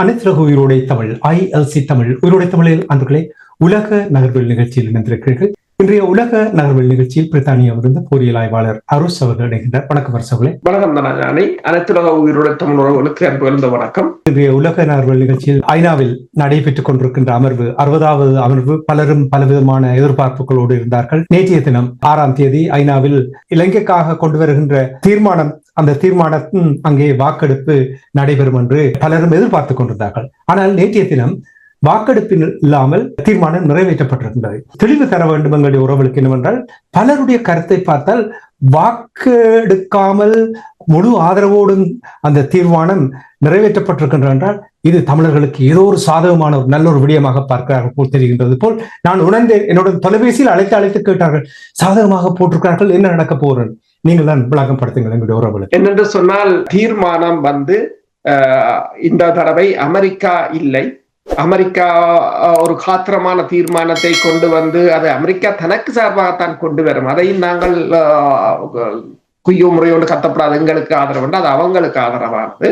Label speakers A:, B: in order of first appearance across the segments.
A: அனைத்துலக உயிரோடை தமிழ் ஐஎல்சி தமிழ் உயிரோடை தமிழில் அன்பர்களே உலக நகர்வல் நிகழ்ச்சியில் இணைந்திருக்கிறீர்கள் இன்றைய உலக நகர்வல் நிகழ்ச்சியில் பிரித்தானியாவிலிருந்து பொறியியல் ஆய்வாளர் அருஷ் அவர்கள் இணைகின்றார். வணக்கம் அரசு அவர்களே.
B: வணக்கம் தனஜானி அனைத்துலக உயிரோட தமிழ் உறவுகளுக்கு அன்பு இருந்த வணக்கம்.
A: இன்றைய உலக நகர்வல் நிகழ்ச்சியில் ஐநாவில் நடைபெற்றுக் கொண்டிருக்கின்ற அமர்வு அறுபதாவது அமர்வு பலரும் பலவிதமான எதிர்பார்ப்புகளோடு இருந்தார்கள். நேற்றைய தினம் ஆறாம் தேதி ஐநாவில் இலங்கைக்காக கொண்டு வருகின்ற தீர்மானம் அந்த தீர்மானத்தின் அங்கே வாக்கெடுப்பு நடைபெறும் என்று பலரும் எதிர்பார்த்துக் கொண்டிருந்தார்கள். ஆனால் நேற்றைய தினம் வாக்கெடுப்பில் இல்லாமல் தீர்மானம் நிறைவேற்றப்பட்டிருக்கின்றது. தெளிவு தர வேண்டும் எங்களுடைய உறவுகளுக்கு என்னவென்றால் பலருடைய கருத்தை பார்த்தால் வாக்கெடுக்காமல் முழு ஆதரவோடும் அந்த தீர்மானம் நிறைவேற்றப்பட்டிருக்கின்ற என்றால் இது தமிழர்களுக்கு ஏதோ ஒரு சாதகமான ஒரு நல்ல ஒரு விடயமாக பார்க்கிறார்கள் போல் தெரிகின்றது போல் நான் உணர்ந்தேன். என்னோட தொலைபேசியில் அழைத்து அழைத்து கேட்டார்கள் சாதகமாக போட்டிருக்கிறார்கள் என்ன நடக்க போகிறேன் நீங்கள் தான் விளக்கம் படுத்துங்கள் எங்களுடைய உறவுகளுக்கு.
B: என்னென்று சொன்னால் தீர்மானம் வந்து இந்த தடவை அமெரிக்கா இல்லை. அமெரிக்கா ஒரு காத்திரமான தீர்மானத்தை கொண்டு வந்து அது அமெரிக்கா தனக்கு சார்பாகத்தான் கொண்டு வரும். அதையும் நாங்கள் அஹ், குய்யோ முறையோடு கத்தப்படாது எங்களுக்கு ஆதரவு அது அவங்களுக்கு ஆதரவானது.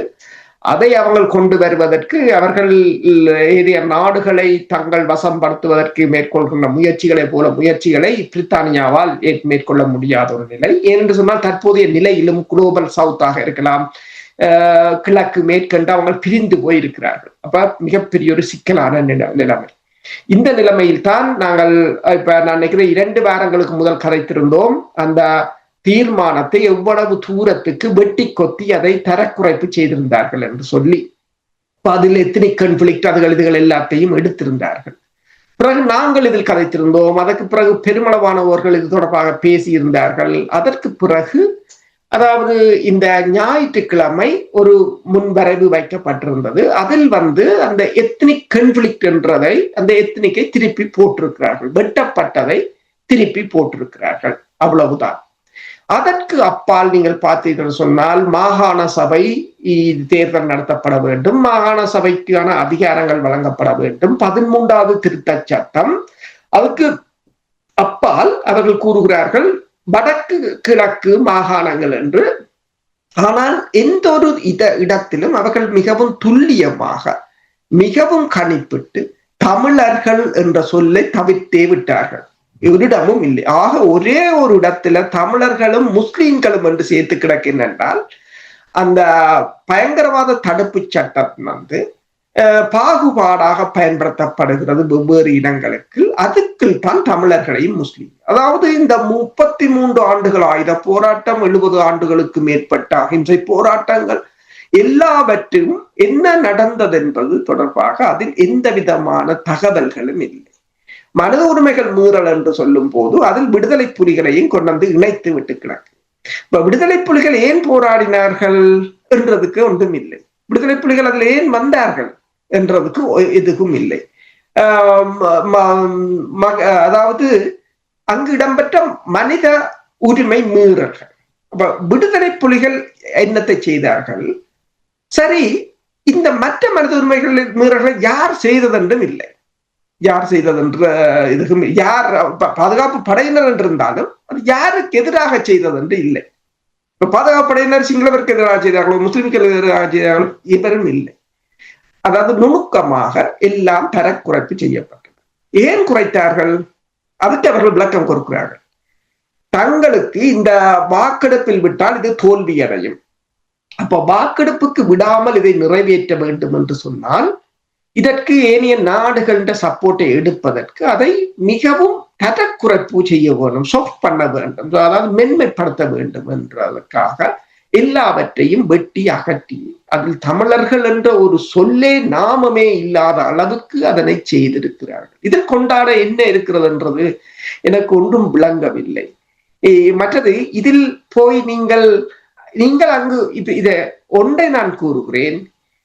B: அதை அவங்கள் கொண்டு வருவதற்கு அவர்கள் ஏறிய நாடுகளை தங்கள் வசம்படுத்துவதற்கு மேற்கொள்கின்ற முயற்சிகளை போல முயற்சிகளை பிரித்தானியாவால் மேற்கொள்ள முடியாத ஒரு நிலை. ஏனென்று சொன்னால் தற்போதைய நிலையிலும் குளோபல் சவுத்தாக இருக்கலாம். கிழக்கு மேற்கண்டு அவங்க பிரிந்து போயிருக்கிறார்கள். அப்ப மிகப்பெரிய ஒரு சிக்கலான நில நிலைமை. இந்த நிலைமையில் தான் நாங்கள் இப்ப நான் நினைக்கிறேன் இரண்டு வாரங்களுக்கு முதல் கதைத்திருந்தோம் அந்த தீர்மானத்தை எவ்வளவு தூரத்துக்கு வெட்டி கொத்தி அதை தரக்குறைப்பு செய்திருந்தார்கள் என்று சொல்லி அதில் எத்தனை கன்ஃபிளிக்ட் அதுகள் இதுகள் எல்லாத்தையும் எடுத்திருந்தார்கள். பிறகு நாங்கள் இதில் கதைத்திருந்தோம். அதற்கு பிறகு பெருமளவானவர்கள் இது தொடர்பாக பேசியிருந்தார்கள். அதற்கு பிறகு அதாவது இந்த ஞாயிற்றுக்கிழமை ஒரு முன்வரைவு வைக்கப்பட்டிருந்தது. அதில் வந்து அந்த எத்னிக் கன்ஃபிளிக்ட் என்றதை அந்த எத்னிக்கை திருப்பி போட்டிருக்கிறார்கள். வெட்டப்பட்டதை திருப்பி போட்டிருக்கிறார்கள். அவ்வளவுதான். அதற்கு அப்பால் நீங்கள் பார்த்தீர்கள் சொன்னால் மாகாண சபை தேர்தல் நடத்தப்பட வேண்டும். மாகாண சபைக்கான அதிகாரங்கள் வழங்கப்பட வேண்டும். பதிமூன்றாவது திருத்த சட்டம். அதுக்கு அப்பால் அவர்கள் கூறுகிறார்கள் வடக்கு கிழக்கு மாகாணங்கள் என்று. ஆனால் எந்த ஒரு இத இடத்திலும் அவர்கள் மிகவும் துல்லியமாக மிகவும் கணிப்பிட்டு தமிழர்கள் என்ற சொல்லை தவிர்த்தே விட்டார்கள். ஒரு இல்லை. ஆக ஒரே ஒரு இடத்துல தமிழர்களும் முஸ்லீம்களும் என்று சேர்த்து கிடக்கின்றால் அந்த பயங்கரவாத தடுப்பு சட்டம் வந்து பாகுபாடாக பயன்படுத்தப்படுகிறது வெவ்வேறு இடங்களுக்கு. அதுக்குள் தான் தமிழர்களையும் முஸ்லீம். அதாவது இந்த முப்பத்தி மூன்று ஆண்டுகள் ஆயுத போராட்டம் எழுபது ஆண்டுகளுக்கு மேற்பட்ட அகிம்சை போராட்டங்கள் எல்லாவற்றிலும் என்ன நடந்தது என்பது தொடர்பாக அதில் எந்த விதமான தகவல்களும் இல்லை. மனித உரிமைகள் மீறல் என்று சொல்லும் போது அதில் விடுதலை புலிகளையும் கொண்டு வந்து இணைத்து விட்டு கிடக்கு. இப்ப விடுதலை புலிகள் ஏன் போராடினார்கள் என்றதுக்கு ஒன்றும் இல்லை. விடுதலை புலிகள் அதில் ஏன் வந்தார்கள் என்றதுக்கு ஒ- எதுவும் இல்லை. ஆஹ் ம- ம- அதாவது அங்கு இடம்பெற்ற மனித உரிமை மீறல்கள். அப்ப விடுதலை புலிகள் என்னத்தை செய்தார்கள்? சரி இந்த மற்ற மனித உரிமைகள் மீறல்கள் யார் செய்ததென்றும் இல்லை. யார் செய்ததென்ற இதுக்கும் யார் பாதுகாப்பு படையினர் என்று இருந்தாலும் அது யாருக்கு எதிராக செய்ததென்று இல்லை. இப்ப பாதுகாப்பு படையினர் சிங்களவருக்கு எதிராக செய்தார்களோ முஸ்லிம்களுக்கு எதிராக செய்தார்களோ இவரும் இல்லை. அதாவது நுணுக்கமாக எல்லாம் தரக்குறைப்பு செய்யப்பட்டது. ஏன் குறைத்தார்கள்? அதுக்கு அவர்கள் விளக்கம் கொடுக்கிறார்கள். தங்களுக்கு இந்த வாக்கெடுப்பில் விட்டால் இது தோல்வி அடையும் அப்ப வாக்கெடுப்புக்கு விடாமல் இதை நிறைவேற்ற வேண்டும் என்று சொன்னால் இதற்கு ஏனைய நாடுகளின் சப்போர்ட்டை எடுப்பதற்கு அதை மிகவும் தரக்குறைப்பு செய்ய வேண்டும் சோஃப்ட் பண்ண வேண்டும் அதாவது மென்மைப்படுத்த வேண்டும் என்றதற்காக எல்லாவற்றையும் வெட்டி அகற்றி அதில் தமிழர்கள் என்ற ஒரு சொல்லே நாமமே இல்லாத அளவுக்கு அதனை செய்திருக்கிறார்கள். இதில் கொண்டாட என்ன இருக்கிறது என்றது எனக்கு ஒன்றும் விளங்கவில்லை. மற்றது இதில் போய் நீங்கள் நீங்கள் அங்கு இது இதை ஒன்றை நான் கூறுகிறேன்.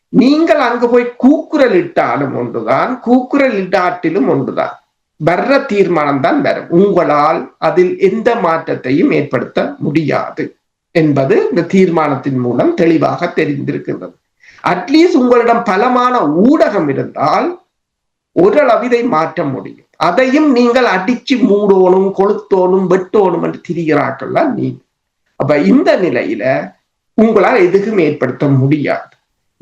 B: நீங்கள் அங்கு போய் கூக்குரல் இட்டாலும் ஒன்றுதான் கூக்குரல் இட்டாட்டிலும் ஒன்றுதான். வர்ற தீர்மானம் தான் வரும். உங்களால் அதில் எந்த மாற்றத்தையும் ஏற்படுத்த முடியாது என்பது இந்த தீர்மானத்தின் மூலம் தெளிவாக தெரிந்திருக்கின்றது. அட்லீஸ்ட் உங்களிடம் பலமான ஊடகம் இருந்தால் ஓரளவு இதை மாற்ற முடியும். அதையும் நீங்கள் அடிச்சு மூடோனும் கொளுத்தோனும் வெட்டோனும் என்று திரிகிறார்கள் நீ. அப்ப இந்த நிலையில உங்களால் எதுக்கும் ஏற்படுத்த முடியாது.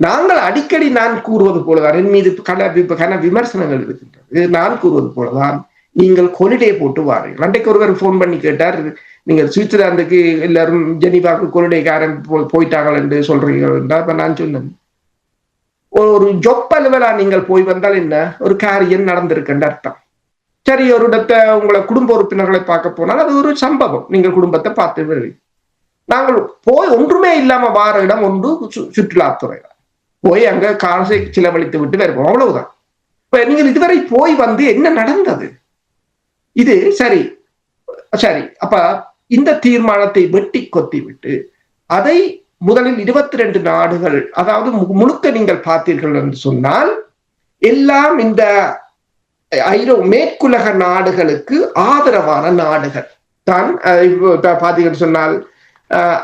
B: நாங்கள் அடிக்கடி நான் கூறுவது போலதான். என் மீது கன கன விமர்சனங்கள் இருக்கின்றது நான் கூறுவது போலதான். நீங்கள் கொலிடே போட்டு வாருங்கள். அன்றைக்கு ஒருவர் போன் பண்ணி கேட்டார். நீங்கள் சுவிட்சர்லாந்துக்கு எல்லாரும் ஜெனிவாக்கு கொலிடேக்காரன் போயிட்டாங்கள் என்று சொல்றீர்கள் என்றால் இப்ப நான் சொன்னேன். ஒரு ஜொப் அலுவலா நீங்கள் போய் வந்தால் என்ன? ஒரு காரியம் நடந்திருக்குன்ற அர்த்தம். சரி ஒரு இடத்த உங்களை குடும்ப உறுப்பினர்களை பார்க்க போனால் அது ஒரு சம்பவம். நீங்கள் குடும்பத்தை பார்த்து நாங்கள் போய் ஒன்றுமே இல்லாம வார இடம் ஒன்று சுற்றுலாத்துறை போய் அங்க காசை செலவழித்து விட்டு வருவோம் அவ்வளவுதான். இப்ப நீங்கள் இதுவரை போய் வந்து என்ன நடந்தது? இது சரி சரி. அப்ப இந்த தீர்மானத்தை வெட்டி கொத்தி விட்டு அதை முதலில் இருபத்தி ரெண்டு நாடுகள் அதாவது முழுக்க நீங்கள் பார்த்தீர்கள் என்று சொன்னால் எல்லாம் இந்த ஐரோ மேற்குலக நாடுகளுக்கு ஆதரவான நாடுகள். தான் பார்த்தீங்கன்னு சொன்னால்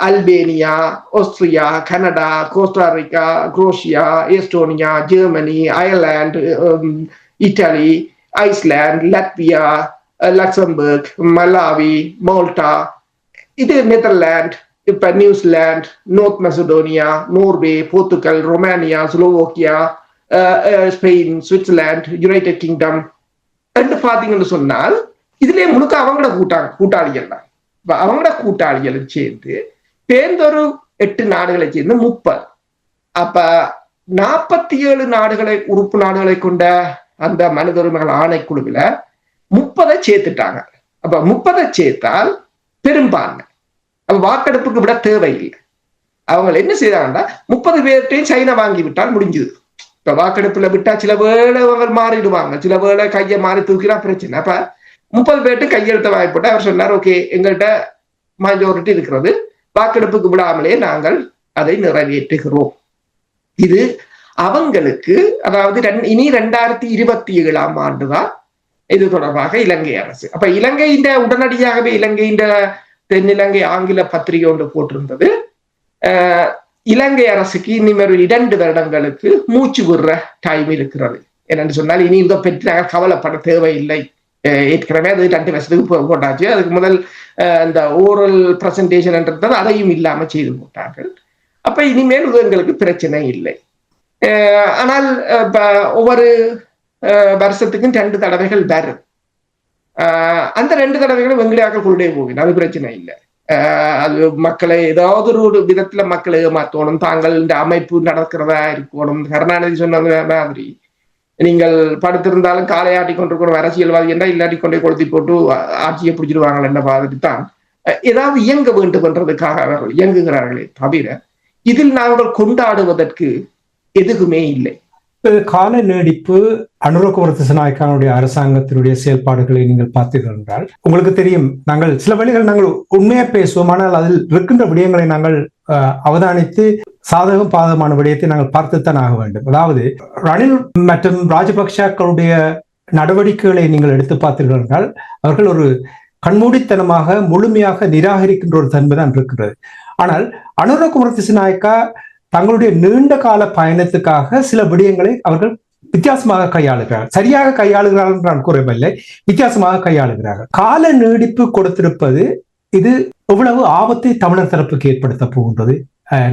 B: Albania Austria Canada Costa Rica Croatia Estonia Germany Ireland Italy Iceland Latvia Luxembourg Malawi Malta. இது நெதர்லாந்து இப்ப New Zealand North Macedonia Norway Portugal Romania Slovakia Spain Switzerland United Kingdom. ரெண்டு பாத்தீங்கன்னு சொன்னால் இதுலயே முழுக்க அவங்களோட கூட்டாங்க கூட்டாளிகள் தான் அவங்களோட கூட்டாளிகளும் சேர்ந்து பேர்ந்தொரு எட்டு நாடுகளை சேர்ந்து முப்பது. அப்ப நாற்பத்தி ஏழு நாடுகளை உறுப்பு நாடுகளை கொண்ட அந்த மனித உரிமைகள் ஆணைக்குழுவில முப்பதை சேர்த்துட்டாங்க. அப்ப முப்பதை சேர்த்தால் பெரும்பான்மை. அப்ப வாக்கெடுப்புக்கு விட தேவையில்லை. அவங்க என்ன செய்தாங்கன்னா முப்பது பேர்ட்டையும் சைனா வாங்கி விட்டால் முடிஞ்சது. இப்ப வாக்கெடுப்புல விட்டா சில வேளை அவங்க மாறிடுவாங்க சில வேளை கையை மாறி தூக்கினா பிரச்சனை. அப்ப முப்பது பேர்ட்டு கையெழுத்த வாய்ப்புட்டு அவர் சொன்னார் ஓகே எங்கள்கிட்ட மைஜாரிட்டி இருக்கிறது. வாக்கெடுப்புக்கு விடாமலே நாங்கள் அதை நிறைவேற்றுகிறோம். இது அவங்களுக்கு அதாவது இனி ரெண்டாயிரத்தி இருபத்தி ஏழாம் ஆண்டுதான் இது தொடர்பாக இலங்கை அரசு. அப்ப இலங்கையின் உடனடியாகவே இலங்கையின் தென்னிலங்கை ஆங்கில பத்திரிகை ஒன்று போட்டிருந்தது. இலங்கை அரசுக்கு இனிமேல் இரண்டு வருடங்களுக்கு மூச்சு விடுற டைம் இருக்கிறது. என்னன்னு சொன்னால் இனி இதை பற்றி நாங்கள் கவலைப்பட தேவையில்லை. ஏற்கனவே அது ரெண்டு வருஷத்துக்கு போட்டாச்சு அதுக்கு முதல் இந்த ஓரல் பிரசன்டேஷன் அதையும் இல்லாம செய்து போட்டார்கள் அப்ப இனிமேல் இது எங்களுக்கு பிரச்சனை இல்லை ஆனால் ஒவ்வொரு வருஷத்துக்கும் ரெண்டு தடவைகள் வரும் அந்த ரெண்டு தடவைகளும் வெங்கடியாக்கள் கொள்ளே போகும் அது பிரச்சனை இல்லை அது மக்களை ஏதாவது ஒரு விதத்துல மக்களை ஏமாத்தணும் தாங்கள் இந்த அமைப்பு நடக்கிறதா இருக்கணும் கருணாநிதி சொன்ன மாதிரி நீங்கள் படுத்திருந்தாலும் காலை ஆட்டி கொண்டிருக்கணும் அரசியல்வாதி என்ன இல்லாட்டி கொண்டே கொளுத்தி போட்டு ஆட்சியை பிடிச்சிடுவாங்கள் என்ன மாதிரி தான். ஏதாவது இயங்க வேண்டும் என்றதுக்காக அவர்கள் இயங்குகிறார்களே தவிர இதில் நாங்கள் கொண்டாடுவதற்கு எதுவுமே இல்லை.
A: கால நீடிப்பு அனுரகுமார திசநாயக்கானுடைய அரசாங்கத்தினுடைய செயல்பாடுகளை நீங்கள் பார்த்தீர்கள் என்றால் உங்களுக்கு தெரியும் நாங்கள் சில வழிகள் நாங்கள் உண்மையா பேசுவோம் ஆனால் அதில் இருக்கின்ற விடயங்களை நாங்கள் அவதானித்து சாதகம் பாதகமான விடயத்தை நாங்கள் பார்த்துத்தான் ஆக வேண்டும். அதாவது ரணில் மற்றும் ராஜபக்சாக்களுடைய நடவடிக்கைகளை நீங்கள் எடுத்து பார்த்தீர்கள் என்றால் அவர்கள் ஒரு கண்மூடித்தனமாக முழுமையாக நிராகரிக்கின்ற ஒரு தன்மை தான் இருக்கிறது ஆனால் அனுரகுமார திசநாயக்கா தங்களுடைய நீண்ட கால பயணத்துக்காக சில விடயங்களை அவர்கள் வித்தியாசமாக கையாளுகிறார்கள் சரியாக கையாளுகிறார்கள் நான் கூறவில்லை. வித்தியாசமாக கையாளுகிறார்கள். கால நீடிப்பு கொடுத்திருப்பது இது எவ்வளவு ஆபத்தை தமிழர் தரப்புக்கு ஏற்படுத்த போகின்றது.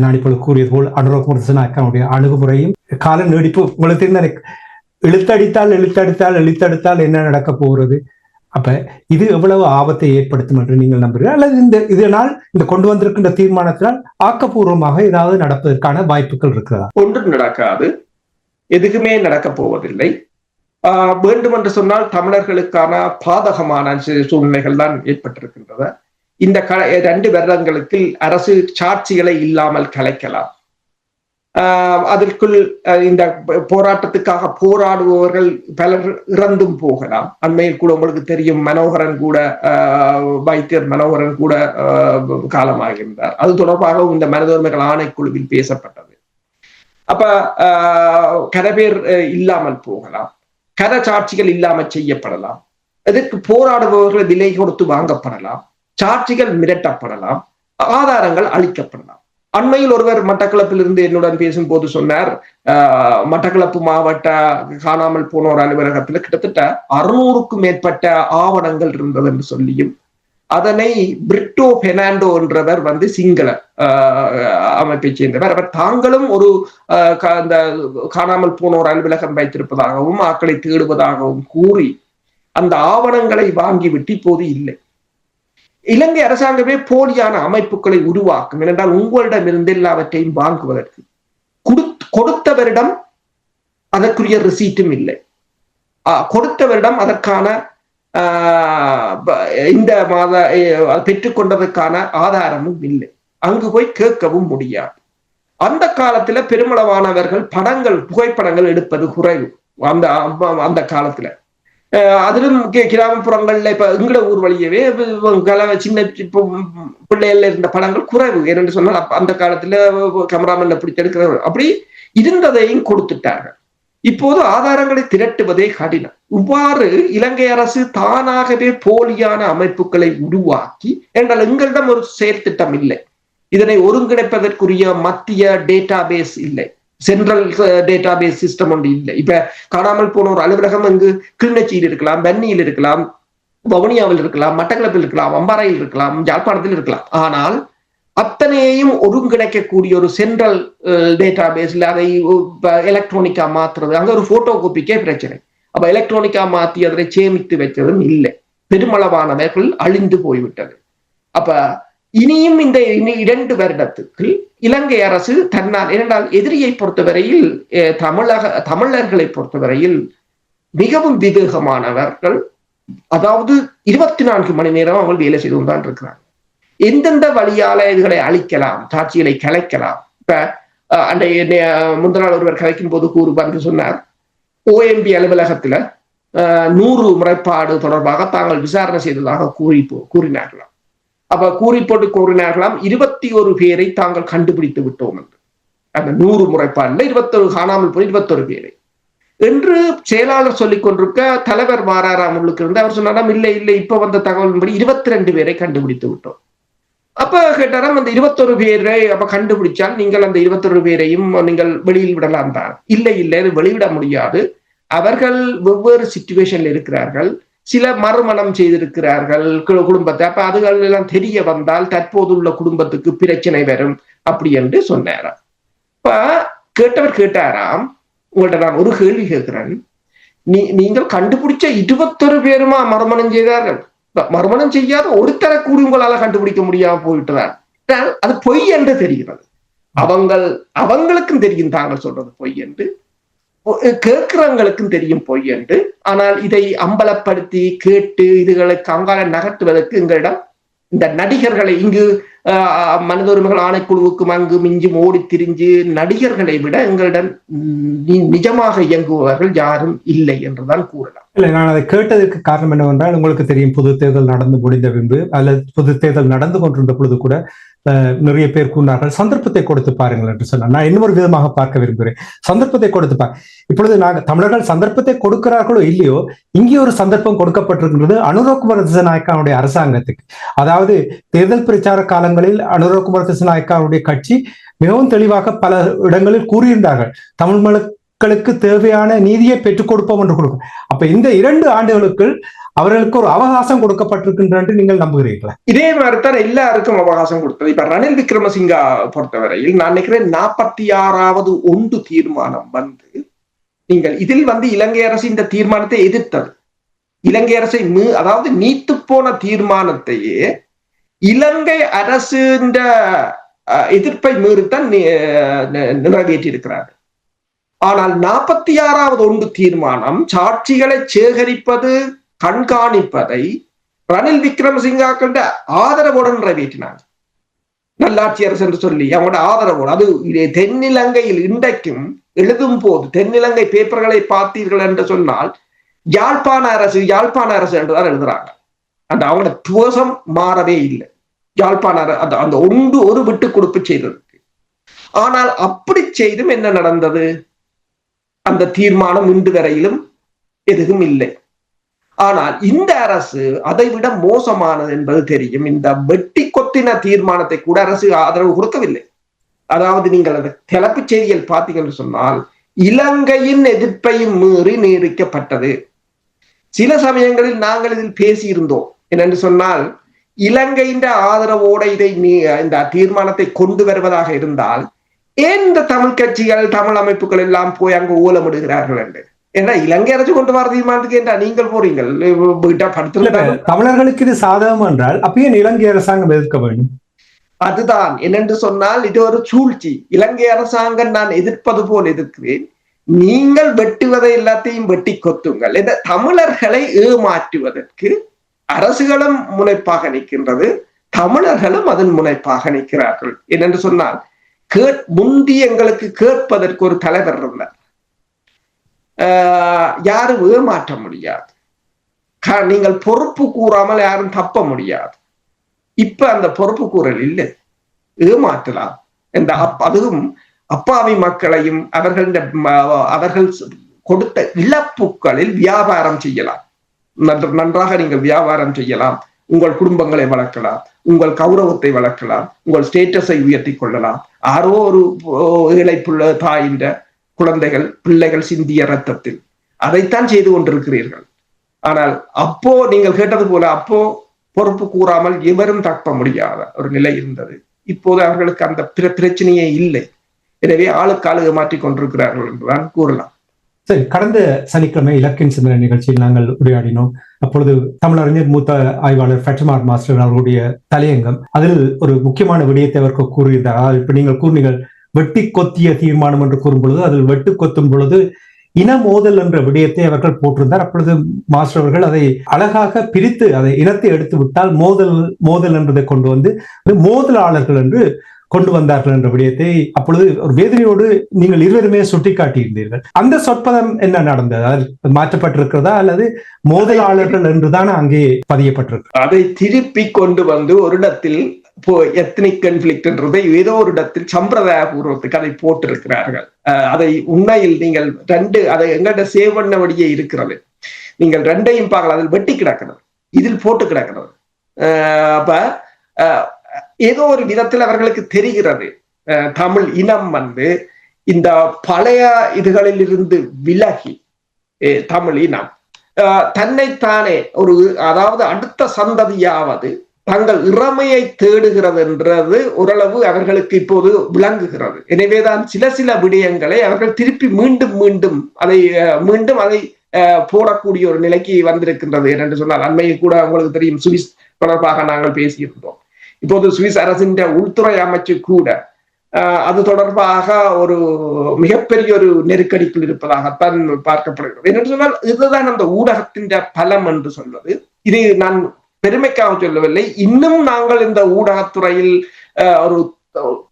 A: நான் இப்பொழுது கூறியது போல் அனுரகுமார் திசநாயக்கனுடைய அணுகுமுறையும் கால நீடிப்பு உங்களுக்கு தெரிந்த இழுத்தடித்தால் இழுத்தடித்தால் இழுத்தடித்தால் என்ன நடக்க போகிறது? அப்ப இது எவ்வளவு ஆபத்தை ஏற்படுத்தும் என்று நீங்கள் நம்புகிறீர்கள்? அல்லது இந்த இதனால் இந்த கொண்டு வந்திருக்கின்ற தீர்மானத்தினால் ஆக்கப்பூர்வமாக ஏதாவது நடப்பதற்கான வாய்ப்புகள் இருக்கிறதா?
B: ஒன்றும் நடக்காது. எதுக்குமே நடக்க போவதில்லை. ஆஹ் வேண்டும் என்று சொன்னால் தமிழர்களுக்கான பாதகமான சூழ்நிலைகள் தான் ஏற்பட்டிருக்கின்றன. இந்த க ரெண்டு வருடங்களுக்கு அரசு சாட்சிகளை இல்லாமல் கலைக்கலாம். அதற்குள் இந்த போராட்டத்துக்காக போராடுபவர்கள் பலர் இறந்தும் போகலாம் அண்மையில் கூட உங்களுக்கு தெரியும் மனோகரன் கூட ஆஹ், வைத்தியர் மனோகரன் கூட ஆஹ், அது தொடர்பாகவும் இந்த மனித உரிமைகள் ஆணைக்குழுவில் பேசப்பட்டது அப்ப கரபேர் அஹ், இல்லாமல் போகலாம் கர சாட்சிகள் இல்லாமல் செய்யப்படலாம் இதற்கு போராடுபவர்கள் விலை கொடுத்து வாங்கப்படலாம் சாட்சிகள் மிரட்டப்படலாம் ஆதாரங்கள் அளிக்கப்படலாம் அண்மையில் ஒருவர் மட்டக்களப்பில் இருந்து என்னுடன் பேசும்போது சொன்னார் ஆஹ், மட்டக்களப்பு மாவட்ட காணாமல் போனோர் அலுவலகத்தில் கிட்டத்தட்ட அறுநூறுக்கும் மேற்பட்ட ஆவணங்கள் இருந்தது என்று சொல்லியும் அதனை பிரிட்டோ பெர்னாண்டோ என்றவர் வந்து சிங்கள ஆஹ், அமைப்பைச் சேர்ந்தவர். அவர் தாங்களும் ஒரு அந்த காணாமல் போனோர் அலுவலகம் வைத்திருப்பதாகவும் ஆக்களை தேடுவதாகவும் கூறி அந்த ஆவணங்களை வாங்கிவிட்டு இப்போது இல்லை. இலங்கை அரசாங்கமே போலியான அமைப்புகளை உருவாக்கும் ஏனென்றால் உங்களிடமிருந்து எல்லாவற்றையும் வாங்குவதற்கு. கொடுத்தவரிடம் அதற்குரிய ரிசீட்டும் இல்லை. ஆஹ் கொடுத்தவரிடம் அதற்கான ஆஹ் இந்த மாத பெற்றுக்கொண்டதற்கான ஆதாரமும் இல்லை. அங்கு போய் கேட்கவும் முடியாது. அந்த காலத்துல பெருமளவானவர்கள் படங்கள் புகைப்படங்கள் எடுப்பது குறைவு. அந்த அந்த காலத்துல. அதிலும் கி- கிராமப்புறங்கள்ல இப்ப எங்கட ஊர் வழியவே கல சின்ன இப்போ பிள்ளைகள்ல இருந்த படங்கள் குறைவு. ஏனென்று சொன்னால் அந்த காலத்துல கமராமன் அப்படி எடுக்கிற அப்படி இருந்ததையும் கொடுத்துட்டார்கள். இப்போது ஆதாரங்களை திரட்டுவதே கடினம். இவ்வாறு இலங்கை அரசு தானாகவே போலியான அமைப்புகளை உருவாக்கி என்றால் எங்களிடம் ஒரு செயற்திட்டம் இல்லை. இதனை ஒருங்கிணைப்பதற்குரிய மத்திய டேட்டா பேஸ் இல்லை. சென்ட்ரல் டேட்டா பேஸ் சிஸ்டம் ஒன்று இல்லை. இப்ப காணாமல் போன ஒரு அலுவலகம் அங்கு கிளிநொச்சியில் இருக்கலாம் பன்னியில் இருக்கலாம் வவுனியாவில் இருக்கலாம் மட்டக்களப்பில் இருக்கலாம் அம்பாறையில் இருக்கலாம் யாழ்ப்பாணத்தில் இருக்கலாம். ஆனால் அத்தனையையும் ஒருங்கிணைக்கக்கூடிய ஒரு சென்ட்ரல் டேட்டா பேஸ்ல அதை எலக்ட்ரானிக்கா மாத்துறது அங்க ஒரு போட்டோ காப்பிக்கே பிரச்சனை. அப்ப எலக்ட்ரானிக்கா மாத்தி அதனை சேமித்து வச்சதும் இல்லை. பெருமளவானவர்கள் அழிந்து போய்விட்டது. அப்ப இனியும் இந்த இனி இரண்டு வருடத்துக்கு இலங்கை அரசு தன்னால் ஏனென்றால் எதிரியை பொறுத்தவரையில் அஹ், தமிழக தமிழர்களை பொறுத்தவரையில் மிகவும் விவேகமானவர்கள். அதாவது இருபத்தி நான்கு மணி நேரம் அவங்க வேலை செய்து தான் இருக்கிறாங்க எந்தெந்த வழியால இதுகளை அழிக்கலாம் காட்சிகளை கலைக்கலாம்? இப்ப அன்றைய முந்தநாள் ஒருவர் கலைக்கும் போது கூறு வந்து சொன்னார். ஓஎம்பி அலுவலகத்துல நூறு முறைப்பாடு தொடர்பாக தாங்கள் விசாரணை செய்ததாக கூறி போ- கூறினார்களாம். அப்ப கூறி போட்டு கூறினார்களாம் இருபத்தி ஒரு பேரை தாங்கள் கண்டுபிடித்து விட்டோம் என்று. அந்த நூறு முறைப்பாடுல இருபத்தொரு காணாமல் போய் இருபத்தொரு பேரை. என்று செயலாளர் சொல்லிக் கொண்டிருக்க தலைவர் மாறாராம் உள்ளுக்கு இருந்து அவர் சொன்னாராம் இல்லை இல்லை இப்ப வந்த தகவலின்படி இருபத்தி ரெண்டு பேரை கண்டுபிடித்து விட்டோம். அப்ப கேட்டாராம் அந்த இருபத்தொரு பேரை அப்ப கண்டுபிடிச்சால் நீங்கள் அந்த இருபத்தொரு பேரையும் நீங்கள் வெளியில் விடலாம் தான். இல்லை இல்லை அது வெளியிட முடியாது. அவர்கள் வெவ்வேறு சுச்சுவேஷன்ல இருக்கிறார்கள். சில மறுமணம் செய்திருக்கிறார்கள் குடும்பத்தை. அப்ப அதுகள் எல்லாம் தெரிய வந்தால் தற்போதுள்ள குடும்பத்துக்கு பிரச்சனை வரும் அப்படி என்று சொன்னாராம். இப்ப கேட்டவர் கேட்டாராம் உங்கள்ட்ட நான் ஒரு கேள்வி கேட்கிறேன். நீ நீங்கள் கண்டுபிடிச்ச இருபத்தொரு பேருமா மறுமணம் செய்தார்கள்? மறுமணம் செய்யாத ஒருத்தரை கூடி உங்களால கண்டுபிடிக்க முடியாம போயிட்டுதான். ஆனால் அது பொய் என்று தெரிகிறது. அவங்கள் அவங்களுக்கும் தெரியும் தாங்கள் சொல்றது பொய் என்று. கேட்கிறவங்களுக்கும் தெரியும் பொய் என்று. ஆனால் இதை அம்பலப்படுத்தி கேட்டு இதுகளை கங்கால நகர்த்துவதற்கு எங்களிடம் இந்த நடிகர்களை இங்கு மனித உரிமைகள் ஆணைக்குழுவுக்கும் அங்கு மிஞ்சும் ஓடி திரிஞ்சு நடிகர்களை விட எங்களிடம் நிஜமாக இயங்குபவர்கள் யாரும் இல்லை என்றுதான் கூறலாம்.
A: இல்லை நான் அதை கேட்டதற்கு காரணம் என்னவென்றால் உங்களுக்கு தெரியும் பொது தேர்தல் நடந்து முடிந்த பின்பு அல்லது பொது தேர்தல் நடந்து கொண்டிருந்த பொழுது கூட நிறைய பேர் கூறினார்கள் சந்தர்ப்பத்தை கொடுத்து பாருங்கள் என்று சொன்னார். நான் இன்னொரு விதமாக பார்க்க விரும்புகிறேன். சந்தர்ப்பத்தை கொடுத்து பார். இப்பொழுது நாங்கள் தமிழர்கள் சந்தர்ப்பத்தை கொடுக்கிறார்களோ இல்லையோ இங்கே ஒரு சந்தர்ப்பம் கொடுக்கப்பட்டிருக்கிறது அனுரகுமார திசநாயக்காவுடைய அரசாங்கத்துக்கு. அதாவது தேர்தல் பிரச்சார காலங்களில் அனுரகுமார திசநாயக்காவுடைய கட்சி மிகவும் தெளிவாக பல இடங்களில் கூறியிருந்தார்கள். தமிழ் மக்களுக்கு தேவையான நீதியை பெற்றுக் கொடுப்போம் என்று கொடுக்கும். அப்ப இந்த இரண்டு ஆண்டுகளுக்குள் அவர்களுக்கு ஒரு அவகாசம் கொடுக்கப்பட்டிருக்கின்ற நீங்கள் நம்புகிறீர்களா?
B: இதே மாதிரிதான் எல்லாருக்கும் அவகாசம் கொடுத்தது. இப்ப ரணில் விக்ரமசிங்கா பொறுத்தவரையில் நான் நினைக்கிறேன் நாற்பத்தி ஆறாவது ஒன்று தீர்மானம் வந்து நீங்கள் இதில் வந்து இலங்கை அரசு இந்த தீர்மானத்தை எதிர்த்தது. இலங்கை அரசை அதாவது நீத்து போன தீர்மானத்தையே இலங்கை அரசு எதிர்ப்பை மீறித்தான் நி- ஆனால் நாற்பத்தி ஆறாவது ஒன்று தீர்மானம் சாட்சிகளை சேகரிப்பது கண்காணிப்பதை ரணில் விக்ரமசிங்காக்கிட்ட ஆதரவுடன் நிறைவேற்றினாங்க. நல்லாட்சி அரசு என்று சொல்லி அவங்களோட ஆதரவோடு. அது தென்னிலங்கையில் இன்றைக்கும் எழுதும் போது தென்னிலங்கை பேப்பர்களை பார்த்தீர்கள் என்று சொன்னால் யாழ்ப்பாண அரசு யாழ்ப்பாண அரசு என்றுதான் எழுதுறாங்க. அந்த அவங்களோட துவசம் மாறவே இல்லை. யாழ்ப்பாண அந்த அந்த ஒன்று ஒரு விட்டு கொடுப்பு செய்ததுக்கு. ஆனால் அப்படி செய்தும் என்ன நடந்தது? அந்த தீர்மானம் இன்று வரையிலும் எதுவும் இல்லை. ஆனால் இந்த அரசு அதை விட மோசமானது என்பது தெரியும். இந்த வெட்டி கொத்தின தீர்மானத்தை கூட அரசு ஆதரவு கொடுக்கவில்லை. அதாவது நீங்கள் அந்த தலைப்புச் செய்திகள் பார்த்தீங்கன்னு சொன்னால் இலங்கையின் எதிர்ப்பையும் மீறி நீடிக்கப்பட்டது. சில சமயங்களில் நாங்கள் இதில் பேசியிருந்தோம். என்னென்று சொன்னால் இலங்கையின் ஆதரவோட இதை நீ- இந்த தீர்மானத்தை கொண்டு வருவதாக இருந்தால் ஏன் இந்த தமிழ் கட்சிகள் தமிழ் அமைப்புகள் எல்லாம் போய் அங்கு ஊலமிடுகிறார்கள் என்று? ஏன்னா இலங்கை அரசு கொண்டு வர தீர்மானத்துக்கு ஏன்டா நீங்கள் போறீங்கள்?
A: தமிழர்களுக்கு இது சாதகம் என்றால் அப்பயே இலங்கை அரசாங்கம் எதிர்க்க வேண்டும்?
B: அதுதான் என்னென்று சொன்னால் இது ஒரு சூழ்ச்சி. இலங்கை அரசாங்கம் நான் எதிர்ப்பது போல் எதிர்க்கிறேன். நீங்கள் வெட்டுவதை எல்லாத்தையும் வெட்டி கொத்துங்கள். என்ற தமிழர்களை ஏமாற்றுவதற்கு அரசுகளும் முனைப்பாக நிற்கின்றது தமிழர்களும் அதன் முனைப்பாக நிற்கிறார்கள். என்னென்று சொன்னால் கேட் முந்தி எங்களுக்கு கேட்பதற்கு ஒரு தலைவர் இருந்தார். ஆஹ் யாரும் ஏமாற்ற முடியாது. நீங்கள் பொறுப்பு கூறாமல் யாரும் தப்ப முடியாது. இப்ப அந்த பொறுப்பு கூறல் இல்லை. ஏமாற்றலாம். இந்த அப்- அதுவும் அப்பாவி மக்களையும் அவர்கள் அவர்கள் கொடுத்த இழப்புகளில் வியாபாரம் செய்யலாம். நன்றாக நீங்கள் வியாபாரம் செய்யலாம். உங்கள் குடும்பங்களை வளர்க்கலாம். உங்கள் கௌரவத்தை வளர்க்கலாம். உங்கள் ஸ்டேட்டஸை உயர்த்தி கொள்ளலாம். ஆரோ ஒரு ஓ, ஏழை தாயின்ற குழந்தைகள் பிள்ளைகள் சிந்திய ரத்தத்தில். அதைத்தான் செய்து கொண்டிருக்கிறீர்கள். ஆனால் அப்போ நீங்கள் கேட்டது போல அப்போ பொறுப்பு கூறாமல் எவரும் தப்ப முடியாத ஒரு நிலை இருந்தது. இப்போது அவர்களுக்கு அந்த பிரச்சனையே இல்லை. எனவே ஆளுக்கு மாற்றிக் கொண்டிருக்கிறார்கள் என்றுதான் கூறலாம்.
A: சரி கடந்த சனிக்கிழமை இலக்கின் சிந்தனை நிகழ்ச்சியில் நாங்கள் உரையாடினோம். அப்பொழுது தமிழறிஞர் மூத்த ஆய்வாளர் ஃபெட்டமார் மாஸ்டர் அவர்களுடைய தலையங்கம். அதில் ஒரு முக்கியமான விடயத்தை அவர்கள் கூறியிருந்தார். இப்ப நீங்கள் கூறினீர்கள் வெட்டி கொத்திய தீர்மானம் என்று கூறும் பொழுது அதில் வெட்டு கொத்தும் பொழுது இன மோதல் என்ற விடயத்தை அவர்கள் போட்டிருந்தார். அப்பொழுது மாஸ்டர் அவர்கள் அதை அழகாக பிரித்து அதை இனத்தை எடுத்து விட்டால் மோதல் மோதல் என்றதை கொண்டு வந்து மோதலாளர்கள் என்று கொண்டு வந்தார்கள் என்ற விடயத்தை அப்பொழுது ஒரு வேதனையோடு நீங்கள் இருவருமே சுட்டிக்காட்டியிருந்தீர்கள். அந்த சொற்பதம் என்ன நடந்தது? அது மாற்றப்பட்டிருக்கிறதா? அல்லது மோதலாளர்கள் என்றுதான் அங்கே பதியப்பட்டிருக்கு
B: அதை திருப்பி கொண்டு வந்து ஒரு இடத்தில் எத்னிக் கன்ஃபிளிக்ட்ன்றதை ஏதோ ஒரு இடத்தில் சம்பிரதாய பூர்வத்துக்கு அதை போட்டிருக்கிறார்கள். அஹ் அதை உண்மையில் நீங்கள் ரெண்டு அதை எங்கிட்ட சேவ் பண்ணபடியே இருக்கிறது. நீங்கள் ரெண்டையும் பார்க்கலாம். அதில் வெட்டி கிடக்கிறது. இதில் போட்டு கிடக்கிறது. அப்ப அஹ் ஏதோ ஒரு விதத்தில் அவர்களுக்கு தெரிகிறது. அஹ் தமிழ் இனம் வந்து இந்த பழைய இதுகளில் இருந்து விலகி தமிழ் இனம். தன்னைத்தானே ஒரு அதாவது அடுத்த சந்ததியாவது தங்கள் இறமையை தேடுகிறது என்றது ஓரளவு அவர்களுக்கு இப்போது விளங்குகிறது. எனவேதான் சில சில விடயங்களை அவர்கள் திருப்பி மீண்டும் மீண்டும் அதை அஹ், மீண்டும் அதை அஹ், போடக்கூடிய ஒரு நிலைக்கு வந்திருக்கின்றது. என்று சொன்னால் அண்மையில் கூட உங்களுக்கு தெரியும் சுவிஸ் தொடர்பாக நாங்கள் பேசியிருந்தோம். இப்போது சுவிஸ் அரசின் உள்துறை அமைச்சு கூட அது தொடர்பாக ஒரு மிகப்பெரிய ஒரு நெருக்கடிக்குள் இருப்பதாகத்தான் பார்க்கப்படுகிறது. என்று சொன்னால் இதுதான் அந்த ஊடகத்தின் பலம் என்று சொல்வது. இது நான் பெருமைக்காக சொல்லவில்லை. இன்னும் நாங்கள் இந்த ஊடகத்துறையில் அஹ், ஒரு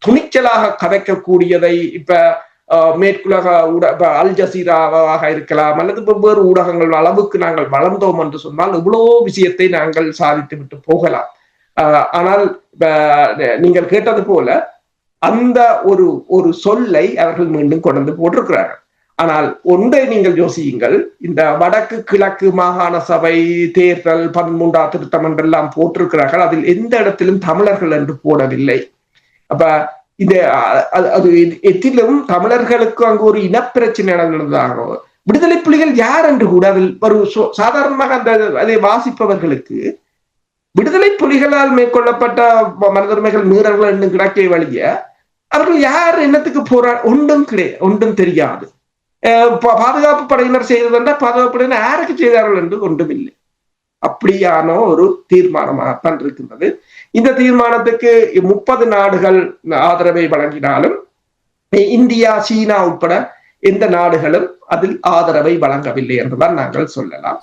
B: துணிச்சலாக கதைக்கக்கூடியதை இப்ப அஹ், மேற்குலக ஊட இப்ப அல் ஜசீராவாக இருக்கலாம் அல்லது வெவ்வேறு ஊடகங்கள் அளவுக்கு நாங்கள் வளர்ந்தோம் என்று சொன்னால் இவ்வளோ விஷயத்தை நாங்கள் சாதித்து விட்டு போகலாம். ஆனால் நீங்கள் கேட்டது போல அந்த ஒரு ஒரு சொல்லை அவர்கள் மீண்டும் கொண்டு போட்டிருக்கிறார்கள். ஆனால் ஒன்றை நீங்கள் யோசியுங்கள் இந்த வடக்கு கிழக்கு மாகாண சபை தேர்தல் பதிமூன்றா திருத்தம் என்றெல்லாம் போட்டிருக்கிறார்கள். அதில் எந்த இடத்திலும் தமிழர்கள் என்று போடவில்லை. அப்ப இந்த அது- அது எத்திலும் தமிழர்களுக்கு அங்கு ஒரு இனப்பிரச்சனை நடந்ததாக விடுதலை புலிகள் யார் என்று கூட அதில் ஒரு சாதாரணமாக அந்த அதை வாசிப்பவர்களுக்கு விடுதலை புலிகளால் மேற்கொள்ளப்பட்ட ம- மனிதர்மைகள் மீறல்கள் என்று கிடக்கை வழிய அவர்கள் யார் என்னத்துக்கு போரா ஒன்றும் கிடையாது ஒன்றும் தெரியாது. பாதுகாப்பு படையினர் செய்ததென்றால் பாதுகாப்பு படையினர் யாருக்கு செய்தார்கள் என்று ஒன்றும் இல்லை அப்படியான ஒரு தீர்மானமாகத்தான் இருக்கின்றது. இந்த தீர்மானத்துக்கு முப்பது நாடுகள் ஆதரவை வழங்கினாலும் இந்தியா சீனா உட்பட எந்த நாடுகளும் அதில் ஆதரவை வழங்கவில்லை என்றுதான் நாங்கள் சொல்லலாம்.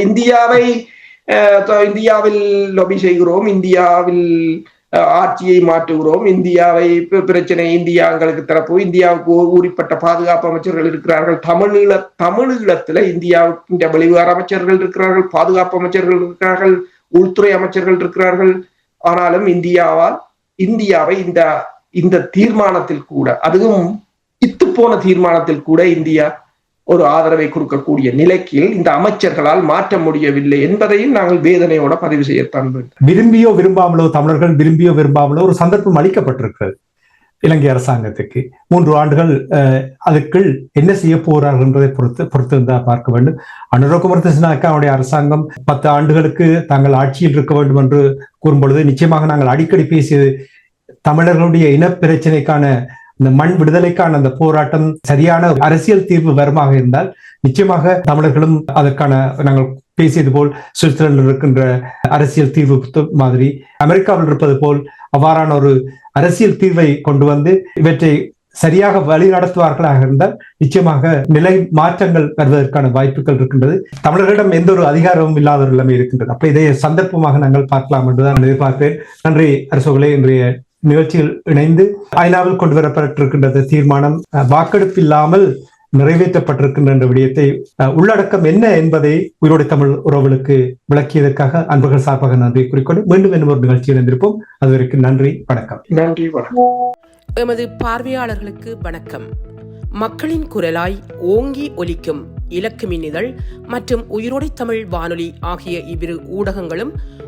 B: இந்தியாவை இந்தியாவில் லொபி செய்கிறோம் இந்தியாவில் ஆட்சியை மாற்றுகிறோம் இந்தியாவை பிரச்சனை இந்தியா எங்களுக்கு தரப்பு இந்தியாவுக்கு ஊறிப்பட்ட பாதுகாப்பு அமைச்சர்கள் இருக்கிறார்கள் தமிழீழ தமிழீழத்துல இந்தியாவுக்கு இந்த வெளிவார அமைச்சர்கள் இருக்கிறார்கள் பாதுகாப்பு அமைச்சர்கள் இருக்கிறார்கள் உள்துறை அமைச்சர்கள் இருக்கிறார்கள் ஆனாலும் இந்தியாவால் இந்தியாவை இந்த இந்த தீர்மானத்தில் கூட அதுவும் இத்து போன தீர்மானத்தில் கூட இந்தியா ஒரு ஆதரவை கொடுக்கக்கூடிய நிலைக்கு இந்த அமைச்சர்களால் மாற்ற முடியவில்லை என்பதையும் நாங்கள் வேதனையோட பதிவு செய்யத்தான் வேண்டும்.
A: விரும்பியோ விரும்பாமலோ தமிழர்கள் விரும்பியோ விரும்பாமலோ ஒரு சந்தர்ப்பம் அளிக்கப்பட்டிருக்கிறது இலங்கை அரசாங்கத்துக்கு. மூன்று ஆண்டுகள் அஹ், அதுக்குள் என்ன செய்ய போறார்கள் என்பதை பொறுத்து பொறுத்து பார்க்க வேண்டும். அனுரகுமார் திசுநாயக்காவுடைய அரசாங்கம் பத்து ஆண்டுகளுக்கு தாங்கள் ஆட்சியில் இருக்க வேண்டும் என்று கூறும்பொழுது நிச்சயமாக நாங்கள் அடிக்கடி பேசியது தமிழர்களுடைய இன பிரச்சனைக்கான இந்த மண் விடுதலைக்கான அந்த போராட்டம் சரியான அரசியல் தீர்வு வருமாக இருந்தால் நிச்சயமாக தமிழர்களும் அதற்கான நாங்கள் பேசியது போல் சுவிட்சர்லாந்தில் இருக்கின்ற அரசியல் தீர்வு மாதிரி அமெரிக்காவில் இருப்பது போல் அவ்வாறான ஒரு அரசியல் தீர்வை கொண்டு வந்து இவற்றை சரியாக வழி நடத்துவார்களாக இருந்தால் நிச்சயமாக நிலை மாற்றங்கள் வருவதற்கான வாய்ப்புகள் இருக்கின்றது. தமிழர்களிடம் எந்த ஒரு அதிகாரமும் இல்லாத ஒரு நிலைமை இருக்கின்றது. அப்ப இதை சந்தர்ப்பமாக நாங்கள் பார்க்கலாம் என்றுதான் எதிர்பார்ப்பேன் நன்றி அரசோகலே இன்றைய நிகழ்ச்சியில் இணைந்து ஐநாவில் கொண்டு வரப்பட்டிருக்கின்ற தீர்மானம் வாக்கெடுப்பு இல்லாமல் நிறைவேற்றப்பட்டிருக்கின்ற என்ற விடயத்தை உள்ளடக்கம் என்ன என்பதை உயிரோடு தமிழ் உறவுகளுக்கு விளக்கியதற்காக அன்பர்கள் சார்பாக நன்றி குறிக்கொண்டு மீண்டும் இன்னும் ஒரு நிகழ்ச்சியில் இணைந்திருப்போம். அதுவரைக்கும் நன்றி வணக்கம்.
B: நன்றி வணக்கம்.
C: எமது பார்வையாளர்களுக்கு வணக்கம். மக்களின் குரலாய் ஓங்கி ஒலிக்கும் இலக்கு மின்னிதழ் மற்றும் உயிரோடை தமிழ் வானொலி ஆகிய இவ்விரு ஊடகங்களும்